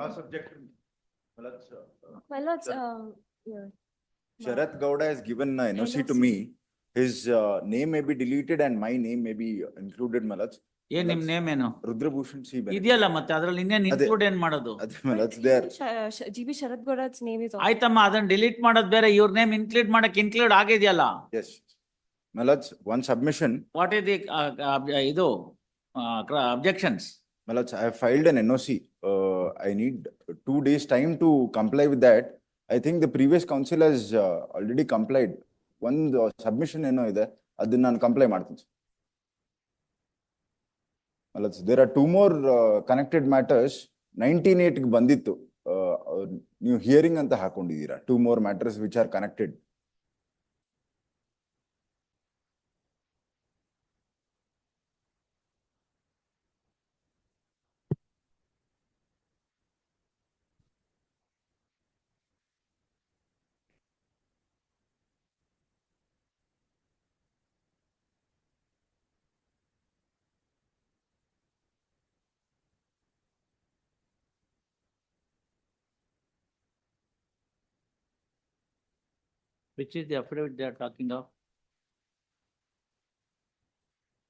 cross subject. Malat's, uh, My lords, Sir. uh, yeah. Sharat Gowda has given an NOC to me. His uh, name may be deleted and my name may be included, Malats. ಏನ್ ನಿಮ್ name ಏನು Rudrabhushan C. Bennett. ಇದೆಯಲ್ಲ ಮತ್ತೆ ಅದ್ರಲ್ಲಿ ಇನ್ನೇನ್ ಅದೇ. Include ಏನ್ ಮಾಡೋದು ಅದೇ are, Sh- Sh- GB Sharad Gowda's name is. also- ಆಯ್ತಮ್ಮ ಅದನ್ನ ಡಿಲೀಟ್ ಮಾಡೋದ್ ಬೇರೆ ಇವ್ರ ನೇಮ್ ಇನ್ಕ್ಲೂಡ್ ಮಾಡಕ್ ಇನ್ಕ್ಲೂಡ್ ಆಗಿದೆಯಲ್ಲ yes. Malats, one submission, what is the ಇದು objections Malats, I have filed an NOC. Uh, I need two days time to comply with that. I think the previous council has uh, already complied. ಒಂದು submission ಏನೋ ಇದೆ, ಅದನ್ನ ನಾನು comply ಮಾಡ್ತೀನಿ. There are two more uh, connected matters. Nineteen eight ಬಂದಿತ್ತು. Uh, uh, ನೀವು hearing ಅಂತ ಹಾಕೊಂಡಿದ್ದೀರಾ. Two more matters which are connected. Which is the affidavit they are talking of?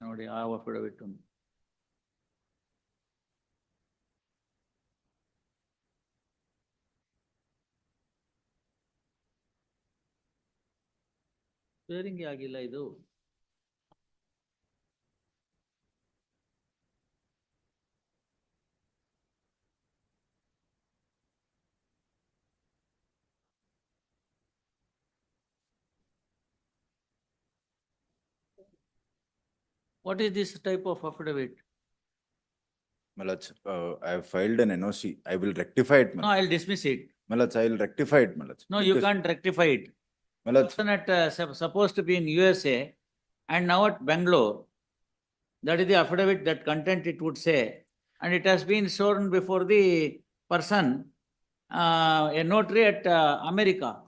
ನೋಡಿ ಆ ಅಫಿಡವಿಟ್ ಸ್ವೇರಿಂಗ್ ಆಗಿಲ್ಲ ಇದು What is this type of affidavit? Malach, uh, I have filed an NOC. I will rectify it, No, I'll dismiss it. Malach, I will rectify it, Malach. No, you Because- can't rectify it. Malach, Person at, uh, supposed to be in USA and now at Bangalore. That is the affidavit, that content it would say, and it has been shown before the person, uh, a notary at, uh, America.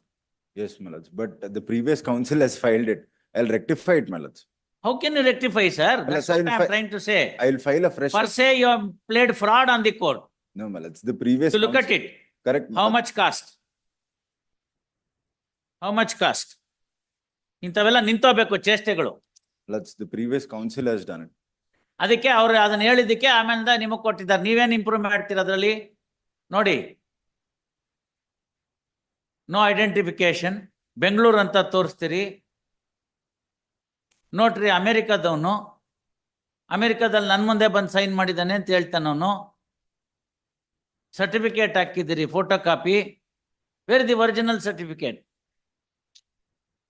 yes, Malach, but the previous council has filed it. I'll rectify it, Malach. How can you rectify, sir? That's sir, what I'm I fi- trying to say. I'll file a fresh. Per se, you have played fraud on the court. No, Malats, the previous. To look at it, Correct. how Malats. much cost? How much cost? ಇಂಥವೆಲ್ಲ ನಿಂತೋಬೇಕು ಚೇಷ್ಟೆಗಳು. Let's, the previous council has done it. ಅದಕ್ಕೆ ಅವ್ರು ಅದನ್ನ ಹೇಳಿದ್ದಕ್ಕೆ ಆಮೇಲೆ ನಿಮಗ್ ಕೊಟ್ಟಿದ್ದಾರೆ ನೀವೇನ್ improve ಮಾಡ್ತೀರ ಅದ್ರಲ್ಲಿ ನೋಡಿ ನೋ ಐಡೆಂಟಿಫಿಕೇಶನ್ ಬೆಂಗಳೂರು ಅಂತ ತೋರಿಸ್ತೀರಿ ನೋಡ್ರಿ ಅಮೆರಿಕದವನು ಅಮೆರಿಕದಲ್ಲಿ ನನ್ನ ಮುಂದೆ ಬಂದು ಸೈನ್ ಮಾಡಿದ್ದಾನೆ ಅಂತ ಹೇಳ್ತಾನವನು ಸರ್ಟಿಫಿಕೇಟ್ ಹಾಕಿದ್ದೀರಿ photo copy where the original certificate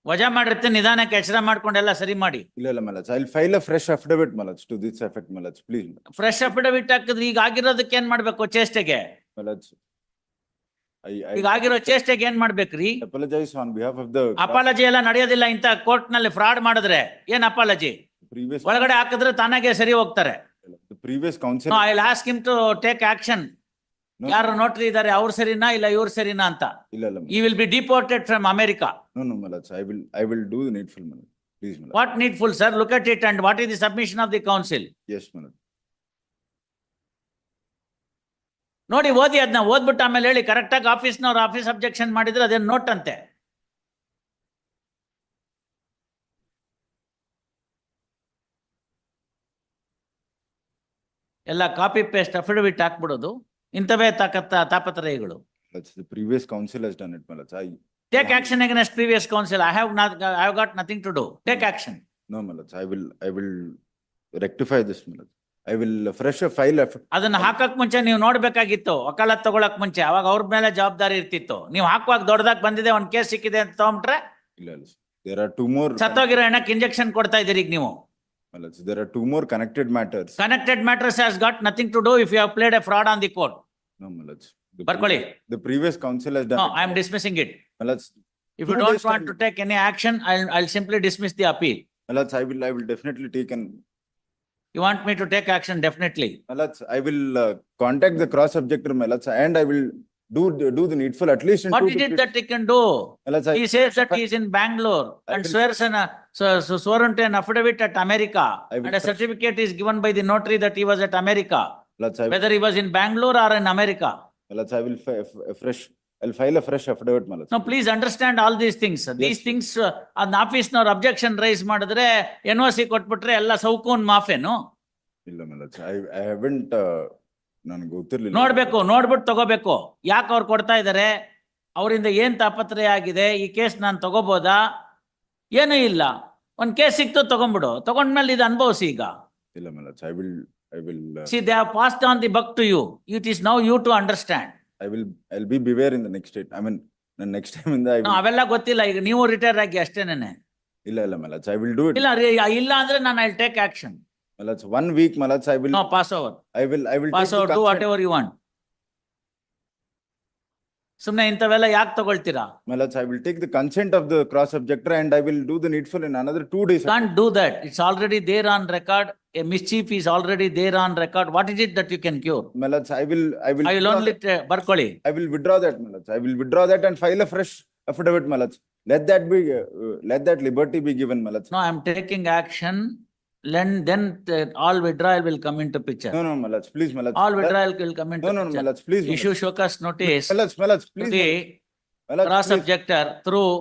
ವಜಾ ಮಾಡಿರ್ತೆ ನಿಧಾನಕ್ಕೆ ಎಚ್ಚರ ಮಾಡ್ಕೊಂಡೆಲ್ಲ ಸರಿ ಮಾಡಿ. ಇಲ್ಲ ಇಲ್ಲ my lords I'll file a fresh affidavit, my lords to this effect, my lords please. Fresh affidavit ಹಾಕಿದ್ರೆ ಈಗ ಆಗಿರೋದಕ್ಕೆ ಏನ್ ಮಾಡ್ಬೇಕು ಚೇಷ್ಟೆಗೆ? Malats. ಈಗ ಆಗಿರೋ ಚೇಷ್ಟೆಗೆ ಏನ್ ಮಾಡ್ಬೇಕ್ರಿ. ಅಪಾಲಜಿ ಎಲ್ಲ ನಡೆಯೋದಿಲ್ಲ ಇಂತ ಕೋರ್ಟ್ನಲ್ಲಿ ಫ್ರಾಡ್ ಮಾಡಿದ್ರೆ ಏನ್ ಅಪಾಲಜಿ? ಪ್ರೀವಿಯಸ್ ಒಳಗಡೆ ಹಾಕಿದ್ರೆ ತಾನಾಗೆ ಸರಿ ಹೋಗ್ತಾರೆ. Previous counsel. I ask him to take action ಯಾರು ನೋಟ್ರಿ ಇದಾರೆ ಅವ್ರು ಸರಿನಾ ಇಲ್ಲ ಇವ್ರು ಸರಿನಾ ಅಂತ? ಇಲ್ಲ ಇಲ್ಲ ಈ will be deported from America no no I will I will do needful. What sir look at it and what is the submission of the counsel S Malats. ನೋಡಿ ಓದಿ ಅದನ್ನ ಓದ್ಬಿಟ್ಟು ಆಮೇಲೆ ಹೇಳಿ ಕರೆಕ್ಟಾಗಿ ಆಫೀಸ್ನವ್ರು ಆಫೀಸ್ ಅಬ್ಜೆಕ್ಷನ್ ಮಾಡಿದ್ರೆ ಅದೇನು ನೋಟ್ ಅಂತೆ? ಎಲ್ಲ ಕಾಪಿ ಪೇಸ್ಟ್ ಅಫಿಡವಿಟ್ ಹಾಕ್ಬಿಡೋದು. ಇಂಥವೇ ತಾಕತ್ತ ತಾಪತ್ರಯಗಳು. Previous counsel has done it, Malats. I, take action against previous counsel I have not I have got nothing to do take action no, Malats, I will I will rectify this Malats. I will fresh file file. ಅದನ್ನ ಹಾಕಕ್ ಮುಂಚೆ ನೀವು ನೋಡ್ಬೇಕಾಗಿತ್ತು ವಕಾಲತ್ ತಗೊಳಕ್ ಮುಂಚೆ ಅವಾಗ ಅವ್ರ ಮೇಲೆ ಜವಾಬ್ದಾರಿ ಇರ್ತಿತ್ತು ನೀವು ಹಾಕುವಾಗ ದೊಡ್ಡದಾಗ ಬಂದಿದೆ ಒಂದ್ ಕೇಸ್ ಸಿಕ್ಕಿದೆ ಅಂತ ತಗೊಂಡ್ರೆ ಇಲ್ಲ, ಇಲ್ಲ. There are two more. ಸತ್ತೋಗಿರೋ ಹೆಣ್ಣಕ್ಕೆ ಇಂಜೆಕ್ಷನ್ ಕೊಡ್ತಾ ಇದೀರಿ ಈಗ ನೀವು Malats, there are two more connected matters. Connected matters has got nothing to do if you have played a fraud on the court ಬರ್ಕೊಳ್ಳಿ previous- The previous has has done. No it, I am. Dismissing it Malats, if you don't want to. Take any action I I simply dismiss the appeal I I will, I will definitely take You want me to take action, definitely. My I will uh, contact the cross objector, my and I will do, do the needful at least in What two is it that he can do? My lords, I- He says that he is in Bangalore I and will- swears an, so- so sworn to an affidavit at America. And a certificate is given by the notary that he was at America, my I- whether he was in Bangalore or in America. Let's. I will fresh I'll file a fresh affidavit, ನಾವು please understand please understand all these things. These Yes. things, uh, ಅದ್ನ ಆಫೀಸ್ನವ್ರು objection raise ಮಾಡಿದ್ರೆ N O C ಕೊಟ್ಬಿಟ್ರೆ ಎಲ್ಲ ಸೌಕೂನ್ ಮಾಫೇನು ಇಲ್ಲ, my I I, I haven't, ಗೊತ್ತಿರಲಿಲ್ಲ ನೋಡಬೇಕು ಗೊತ್ತಿರ್ಲಿಲ್ಲ. ನೋಡ್ಬೇಕು ನೋಡ್ಬಿಟ್ಟು ತಗೋಬೇಕು. ಯಾಕೆ ಅವ್ರು ಕೊಡ್ತಾ ಇದ್ದಾರೆ ಅವರಿಂದ ಏನು ತಾಪತ್ರಯ ಆಗಿದೆ? ಈ ಕೇಸ್ ನಾನು ತಗೋಬೋದಾ? ಏನೂ ಇಲ್ಲ. ಒಂದು ಕೇಸ್ ಸಿಕ್ತು ತಗೊಂಡ್ಬಿಡು. ತಗೊಂಡ್ಮೇಲೆ ಇದು ಅನುಭವಿಸಿ ಈಗ. ಇಲ್ಲ, my I I will, I will, uh, see they passed on the buck to you it is now you to understand I will I'll be beware in the next date I mean ನನ್ next time ಇಂದ ಅವೆಲ್ಲ ಗೊತ್ತಿಲ್ಲ. ಈಗ ನೀವು retire ಆಗಿ ಅಷ್ಟೇನೆ ಇಲ್ಲ ಇಲ್ಲ ಮಲಚ್ ಐ ವಿಲ್ ಡೂ ಇಲ್ಲ ಇಲ್ಲ ಅಂದ್ರೆ ನಾನು I take action ಮಲಚ್ one week ಮಲಚ್ I will pass over I will I will pass over to what ever you want ಸುಮ್ನೆ ಇಂಥವೆಲ್ಲ ಯಾಕೆ ತಗೊಳ್ತೀರಾ My lords, I will take the consent of the cross objector and I will do the needful in another two days. Can't do that. It's already there on record. A mischief is already there on record. What is it that you can cure? My lords, I will, I will. I will withdraw only that- t- ಬರ್ಕೊಳ್ಳಿ. I will withdraw that, my lords. I will withdraw that and file a fresh affidavit, my lords. Let that be, uh, uh, let that liberty be given, my lords. No, I am taking action. Then, then uh, all withdrawal will come into picture. No, no, my lords, please, my lords. All Let- withdrawal will come into No, no, no, my picture. lords, please. my Issue lords. showcase notice My lords, my lords, to please. the my lords, cross please. objector through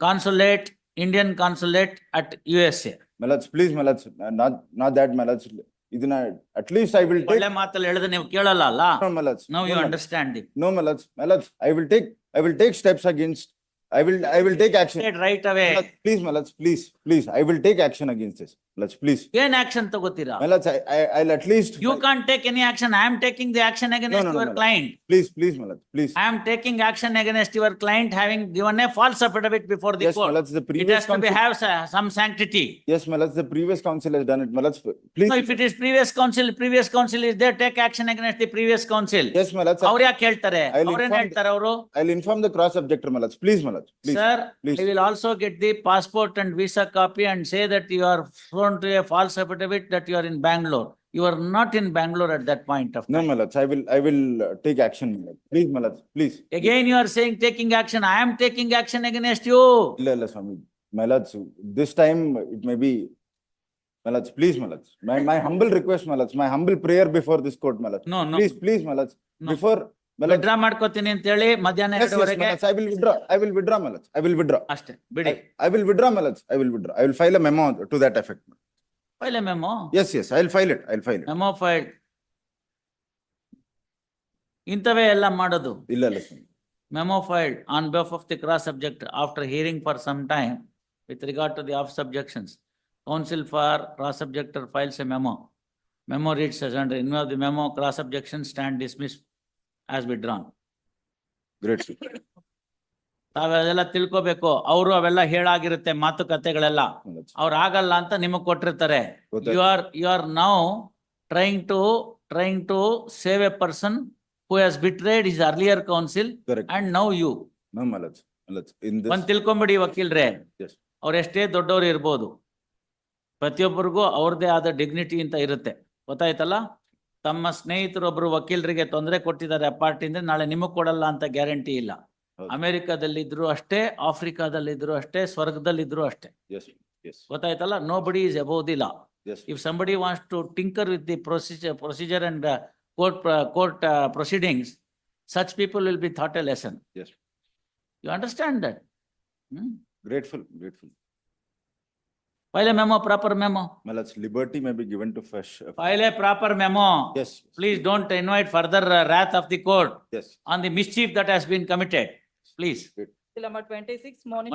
consulate, Indian consulate at USA. My lords, please, my lords, uh, not, not that, my lords. ಇದನ್ನ at least I will take. ಒಳ್ಳೆ ಮಾತಲ್ಲಿ ಹೇಳಿದ್ರೆ ನೀವು ಕೇಳಲ್ಲ ಅಲ್ಲ? No, my lords. Now no, you my lords. understand it. No, my lords, my lords, I will take, I will take steps against, I will, I will take action. Said Right My away. lords, Please, my lords, please, please, I will take action against this. My lords, please. ಏನ್ action ತಗೋತೀರಾ? My lords, I, I, I'll at least. You can't take any action. I am taking the action against no, no, your no. client. Please, please, my lords, please. I am taking action against your client having given a false affidavit before the Yes, my court. lords, the It previous has to be council, have sa- some sanctity. yes, my lords, the previous council has done it. My lords, please. No, if it is previous council, previous council is there, take action against the previous council. Yes, my lords, ಅವ್ರು ಯಾಕೆ ಹೇಳ್ತಾರೆ? I'll ಅವ್ರೇನ್ inform the- ಹೇಳ್ತಾರೆ ಅವರು? I'll inform the cross objector, my lords, please, my lords, please. Sir, please. I will also get the passport and visa copy and say that you are sworn to a false affidavit that you are in Bangalore. You are not in Bangalore at that point of No, time. my lords, I will, I will uh, take action, my lords. please, my lords, please. Again, you are saying taking action. I am taking action against you. ಇಲ್ಲ ಇಲ್ಲ ಸ್ವಾಮಿ my lords, this time it may be, my lords, please, my lords, my, my humble request, my lords, my humble prayer before this court, my lords. No, no. Please, please, my lords, No. before, my lords. Withdraw ಮಾಡ್ಕೋತೀನಿ ಅಂತ ಹೇಳಿ ಮಧ್ಯಾಹ್ನ I will ಎರಡುವರೆಗೆ I will withdraw I will will withdraw, my lords, I ಅಷ್ಟೇ ಬಿಡಿ I will will withdraw, I will I will withdraw, I will file a memo to that effect. File memo yes I will file it, I file it. Memo file ಇಂಥವೇ ಎಲ್ಲ ಮಾಡೋದು ಇಲ್ಲ ಇಲ್ಲ ಸ್ವಾಮಿ. On filed on behalf of the cross objector after hearing for some time with regard to the office objections. Counsel for cross objector files a memo. Memo reads as the view of the memo, cross as be drawn great ತಾವೆಲ್ಲ ತಿಳ್ಕೊಬೇಕು ಅವರು ಅವೆಲ್ಲ ಹೇಳಾಗಿರುತ್ತೆ ಮಾತುಕತೆಗಳೆಲ್ಲ. ಅವ್ರು ಆಗಲ್ಲ ಅಂತ ನಿಮಗ್ ಕೊಟ್ಟಿರ್ತಾರೆ. You are you are now trying to trying to save a person who has betrayed his earlier counsel and now you ಒಂದ್ ತಿಳ್ಕೊಂಬಿಡಿ ವಕೀಲ್ರೆ. ಅವ್ರ ಎಷ್ಟೇ ದೊಡ್ಡವ್ರು ಇರ್ಬೋದು ಪ್ರತಿಯೊಬ್ಬರಿಗೂ ಅವ್ರದೇ ಆದ ಡಿಗ್ನಿಟಿ ಅಂತ ಇರುತ್ತೆ. ಗೊತ್ತಾಯ್ತಲ್ಲ? ತಮ್ಮ ಸ್ನೇಹಿತರೊಬ್ಬರು ವಕೀಲರಿಗೆ ತೊಂದರೆ ಕೊಟ್ಟಿದ್ದಾರೆ ಆ ಪಾರ್ಟಿಯಿಂದ ನಾಳೆ ನಿಮಗೆ ಕೊಡಲ್ಲ ಅಂತ ಗ್ಯಾರಂಟಿ ಇಲ್ಲ. ಅಮೆರಿಕಾದಲ್ಲಿದ್ರು ಅಷ್ಟೇ ಆಫ್ರಿಕಾದಲ್ಲಿದ್ರು ಅಷ್ಟೇ ಸ್ವರ್ಗದಲ್ಲಿದ್ರು ಅಷ್ಟೇ. ಗೊತ್ತಾಯ್ತಲ್ಲ? Nobody is above the law. If somebody wants to tinker with the procedure procedure and court court proceedings such people will be taught a lesson. You understand that grateful grateful. File a memo, proper memo. My lords, liberty may be given to fresh. uh, File a proper memo. Yes. Please don't invite further uh, wrath of the court Yes. on the mischief that has been committed. Please. till number twenty-six morning